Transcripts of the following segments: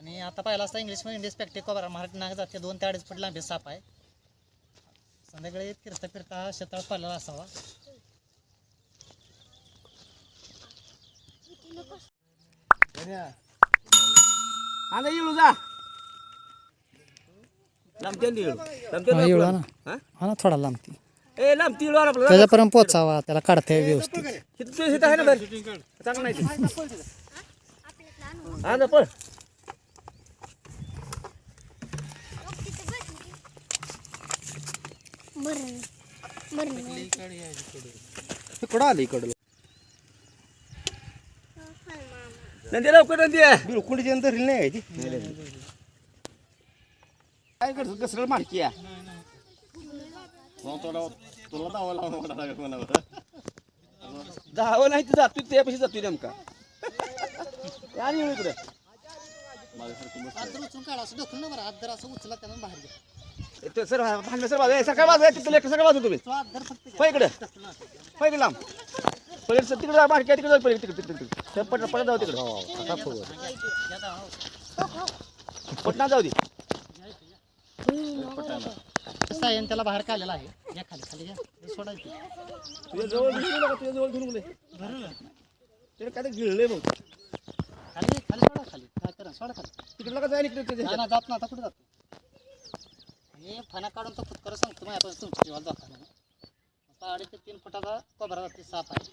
आणि आता पाहिला असता इंग्लिशमध्ये इंडियस पॅक्टिक कोबरा मराठी नाग जाते. दोन ते अडीच फूट लांबी साप आहे. संध्याकाळी फिरता फिरता हा शेताळ पडलेला असावा. आता येऊ जा. लांबते येऊ हा, ना. हा? ना थोडा लांब ती ए लांबती येऊ आपलं. त्याच्यापर्यंत पोचावा त्याला काढता यावं व्यवस्थित. इथं आहे ना बरं. चांगलं नाही ते. हा ना पळ. इकडं आलं इकडं? नंदी लवकर नंदी बिलकुल नंतर नाही ती? काय करतो? कसं मारकी दहावं नाही तर जातोय त्यापाशी जातोय नेमका. आणि इकडे. उचलून काढा असं ढकलून ना बरं. हात जर असं उचला त्यानं बाहेर घ्या. इथं सर भांडलं सर बाजू सकाळ बाजू आहे तिथं लेकर सकाळ बाजू तुम्ही? तो. पै इकडे. पै इकडे लांब. पहिले सर तिकडे मारकी तिकडे जाऊ पहिले तिकडे तिकडे तिकडे. पट पट जाऊ तिकडे. या. पटना जाऊ दे. आणि त्याला बाहेर काढलेला आहे. या खाली खाली हे सोडायचं तुझ्या जवळ घेऊन नका तुझ्या जवळ घेऊन गेले तिकडे काय ते गिळलंय मग. खाली खाली सोडा खाली. काय करा सोडा खाली. तिकडे नका जाय इकडे जात ना आता कुठे जातो? मी फणा काढून तो फुटकर सांगतो मग आपण तुमच्या जीवाला दाखवा आता अडीच ते तीन फुटाचा कोबरा साप आहे.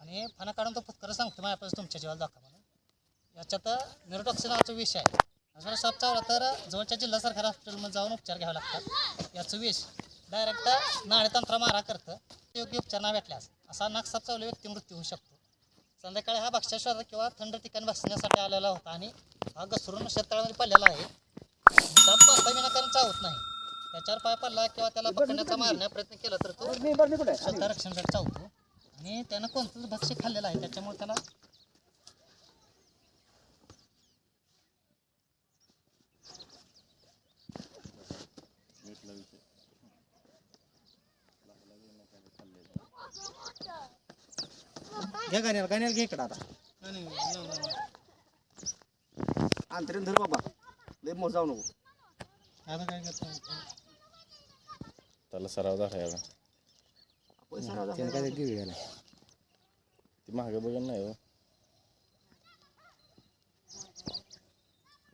आणि फणा काढून तो फुटकर सांगतो मग आपण तुमच्या जीवाला दाखवा याच्यात निरोटॉक्सिन विष आहे. असं साप चावला तर जवळच्या जिल्हा सरकारी हॉस्पिटलमध्ये जाऊन उपचार घ्यावे लागतात. याचं विष डायरेक्ट नाळेतंत्र मारा करतं. योग्य उपचार ना भेटल्यास असा नाक साप चावले व्यक्ती मृत्यू होऊ शकतो. संध्याकाळी हा भक्ष्याश्वास किंवा थंड ठिकाणी बसण्यासाठी आलेला होता आणि हा घसरून शेततळ्यामध्ये पडलेला आहे. साप पाहता विनाकारण चावत नाही. त्याच्यावर पाय पडला किंवा त्याला पकडण्याचा मारण्याचा प्रयत्न केला तर तो स्वतः रक्षणासाठी चावतो. आणि त्यानं कोणतंच भक्ष्य खाल्लेलं आहे. त्याच्यामुळे त्याला घ्या गाण्याला गाण्याला घे इकडे आता. अंतरीन धर बाबा. लय मोर जाऊ नको. आता काय करतो त्याला सराव दाखवायला. पैसा राहू दे. ती मागे बघ नाही हो.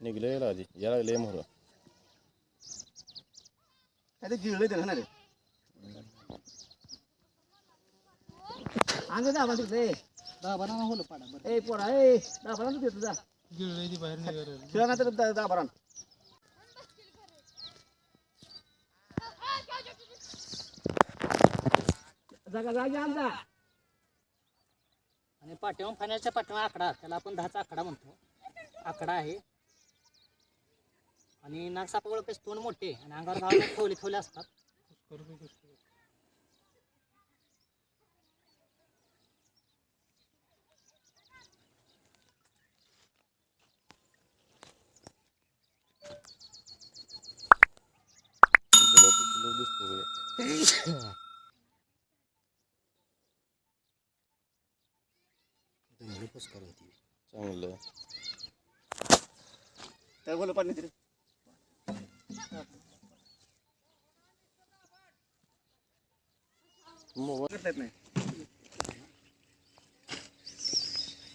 निघले आधी. या लागले मोर. काय ते गिळलंय त्याला ना रे. अंग दाबा तिकडे दाबा ना होलं पाडा बरं. ए पोरा ए. दाबा ना तू देतो जा. गिळलं ती बाहेर निघालं खेळा ना तर दा- दाबा जागा जागी आण जा. आणि पाठीमा फाण्याच्या पाठीमा आकडा त्याला आपण दहाचा आकडा म्हणतो. आकडा आहे. आणि नागसापामुळे पेस तोंड मोठे आणि अंगावर घाव ठेवले ठेवले असतात. चांगलं काय बोल पाणी तरी मोबाईल करता येत नाही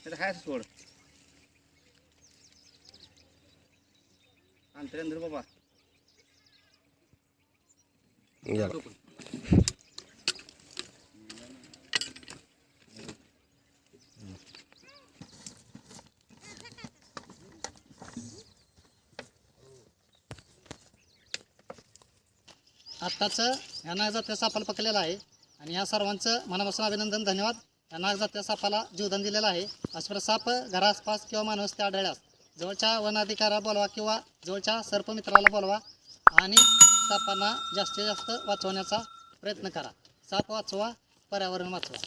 त्याचं काय सोड अंतरेंद्र बाबा आत्ताच या नागजात्या सापाला पकडलेला आहे. आणि या सर्वांचं मनापासून अभिनंदन धन्यवाद. या नागजात्या सापाला जीवदान दिलेलं आहे. अशा साप घरासपास किंवा माणूस त्या आढळल्यास जवळच्या वनाधिकाऱ्याला बोलवा किंवा जवळच्या सर्पमित्राला बोलवा आणि सापांना जास्तीत जास्त वाचवण्याचा प्रयत्न करा. साप वाचवा पर्यावरण वाचवा.